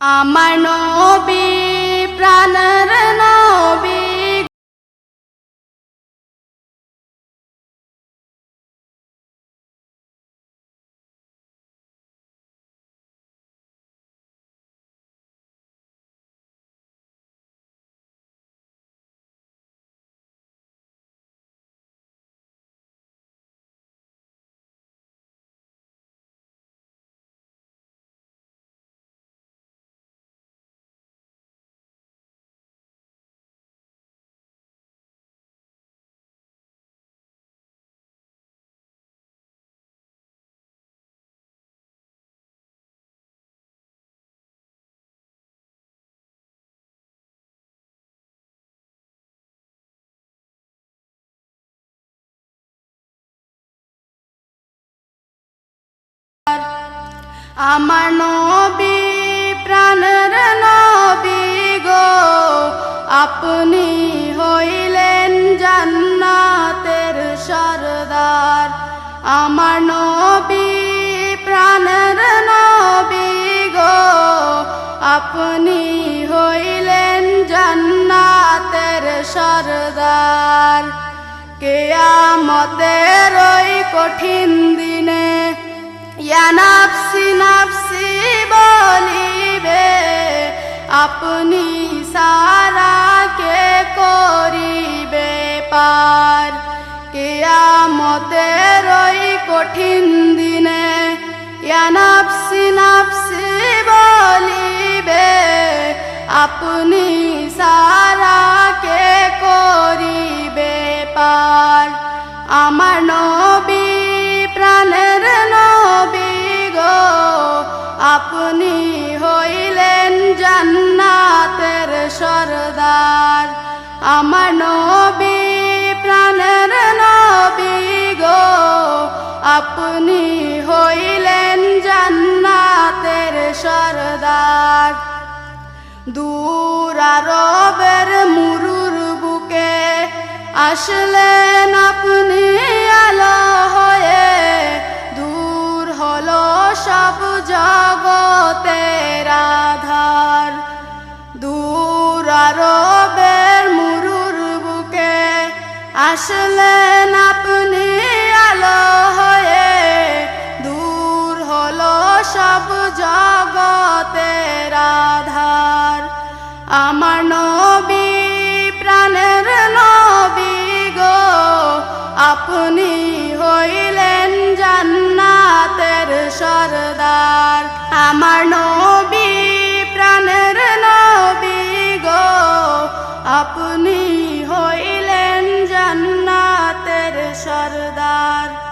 আমার নবী আমার নবী, প্রাণের নবী গো, আপনি হইলেন জান্নাতের সরদার। আমার নবী, প্রাণের নবী গো, আপনি হইলেন জান্নাতের সরদার। কেয়ামতের ওই কঠিন দিনে ইয়া নাফসি নাফসি বলিবে, আপনি সারাকে করিবে পার? কেয়ামতের ওই কঠিন দিনে ইয়া নাফসি নাফসি বলিবে, আপনি সারাকে আমার নবী, প্রাণের নবী গো। আপনি হইলেন জান্নাতের সরদার। দূর আরবের মুরুর বুকে আসলেন আপনি আলো হয়ে। দূর হলো সব জগতের আধার। দূর আরবের আসলেন আপনি আলো হয়ে, দূর হলো সব জগতের আধার। আমার নবী, প্রাণের নবী গো, আপনি হইলেন জান্নাতের সরদার। আমার নবী, প্রাণের নবী গো, আপনি হইলেন জান্নাতের সরদার।